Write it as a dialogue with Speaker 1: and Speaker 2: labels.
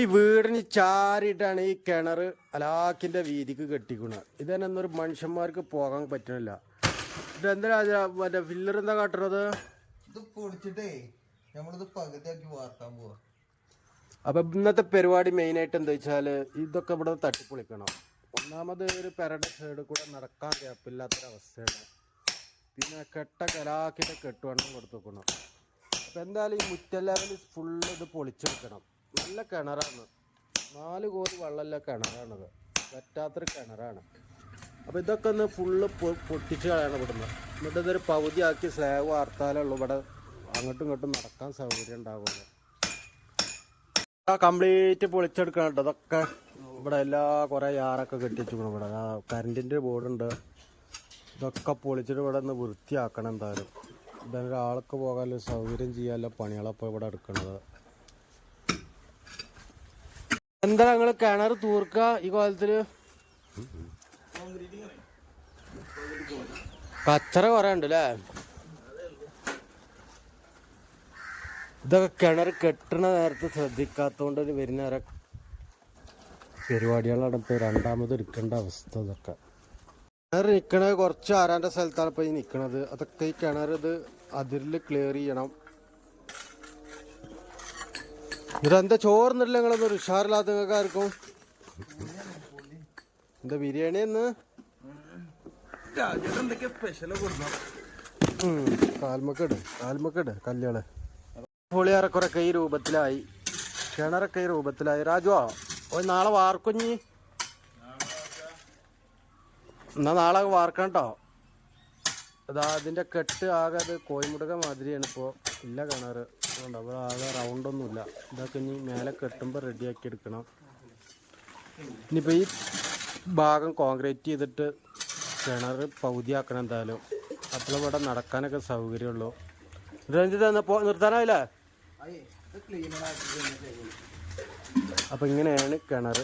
Speaker 1: ഈ വീടിന് ചാരിട്ടാണ് ഈ കിണർ അലാക്കിന്റെ വീതിക്ക് കെട്ടിക്കുന്നത്. ഇതന്നെ ഒരു മനുഷ്യന്മാർക്ക് പോകാൻ പറ്റണില്ല. ഇതെന്താ രാജാ മറ്റേ ഫില്ലർ എന്താ കാട്ടുന്നത്
Speaker 2: ഇത് പൊളിച്ചിട്ടേ നമ്മളിത് പകുതിയാക്കി വാർത്താൻ പോവാ.
Speaker 1: അപ്പൊ ഇന്നത്തെ പരിപാടി മെയിൻ ആയിട്ട് എന്താ വെച്ചാൽ ഇതൊക്കെ ഇവിടെ തട്ടിപ്പൊളിക്കണം. ഒന്നാമത് ഒരു പെരയുടെ സൈഡിൽ കൂടെ നടക്കാൻ ഗ്യാപ്പില്ലാത്തൊരവസ്ഥയാണ്. പിന്നെ കെട്ട കലാക്കിന്റെ കെട്ടുവണ്ണം കൊടുത്തു വെക്കണം. അപ്പൊ എന്തായാലും ഈ മുറ്റ ലെവൽ ഫുള്ള് ഇത് പൊളിച്ചെടുക്കണം. നല്ല കിണറാണ്. നാല് കോടി വെള്ളമല്ല കിണറാണത്. പറ്റാത്തൊരു കിണറാണ്. അപ്പൊ ഇതൊക്കെ ഒന്ന് ഫുള്ള് പൊട്ടിച്ച് കളയണം ഇവിടുന്ന്. എന്നിട്ട് ഇതൊരു പകുതിയാക്കി സ്ലാബ് വാർത്താലുള്ളൂ ഇവിടെ അങ്ങോട്ടും ഇങ്ങോട്ടും നടക്കാൻ സൗകര്യം ഉണ്ടാവുള്ളൂ. കംപ്ലീറ്റ് പൊളിച്ചെടുക്കണം കേട്ടോ. ഇതൊക്കെ ഇവിടെ എല്ലാ കുറേ യാറൊക്കെ കെട്ടിച്ചു ഇവിടെ. കറണ്ടിന്റെ ബോർഡുണ്ട്. ഇതൊക്കെ പൊളിച്ചിട്ട് ഇവിടെ ഒന്ന് വൃത്തിയാക്കണം എന്തായാലും. ഇതൊരാൾക്ക് പോകാനുള്ള സൗകര്യം ചെയ്യാനുള്ള പണികളപ്പോൾ ഇവിടെ എടുക്കണത് എന്താ ഞങ്ങൾ കിണർ തൂർക്ക ഈ കോലത്തിൽ? കച്ചറ കൊറേ ഉണ്ട് അല്ലേ ഇതൊക്കെ കിണർ കെട്ടണ നേരത്തെ ശ്രദ്ധിക്കാത്തോണ്ട് വരുന്ന ഇപ്പൊ രണ്ടാമത് എടുക്കേണ്ട അവസ്ഥ ഇതൊക്കെ. കിണർ നിക്കണത് കുറച്ച് ആരാന്റെ സ്ഥലത്താണ് ഇപ്പൊ ഈ നിക്കണത്? അതൊക്കെ ഈ കിണർ ഇത് അതിരിൽ ക്ലിയർ ചെയ്യണം. ഇതെന്താ ചോറുന്നില്ല നിങ്ങളൊന്നും ഉഷാറില്ലാത്ത നിങ്ങൾക്ക് ആർക്കും എന്താ ബിരിയാണി എന്ന് കാൽമക്കട് കാൽമക്കട് കല്യാൾ പുളിയേറെക്കുറൊക്കെ ഈ രൂപത്തിലായി കിണറൊക്കെ ഈ രൂപത്തിലായി. രാജുവാ ഓ നാളെ വാർക്കുഞ്ഞി. എന്നാ നാളെ വാർക്കണം കേട്ടോ ഇതാ അതിന്റെ കെട്ട് ആകെ അത് കോയിമുടുക മാതിരിയാണ് ഇപ്പോൾ ഇല്ല കിണറ് അതുകൊണ്ട് അവിടെ ആകെ റൗണ്ടൊന്നുമില്ല ഇതൊക്കെ ഇനി മേലെ കെട്ടുമ്പോൾ റെഡിയാക്കി എടുക്കണം. ഇനിയിപ്പോൾ ഈ ഭാഗം കോൺക്രീറ്റ് ചെയ്തിട്ട് കിണർ പകുതിയാക്കണം എന്തായാലും. അപ്പോൾ ഇവിടെ നടക്കാനൊക്കെ സൗകര്യമുള്ളൂ. പോ നിർത്താനാവില്ലേ
Speaker 2: ക്ലീൻ
Speaker 1: അപ്പം ഇങ്ങനെയാണ് കിണർ.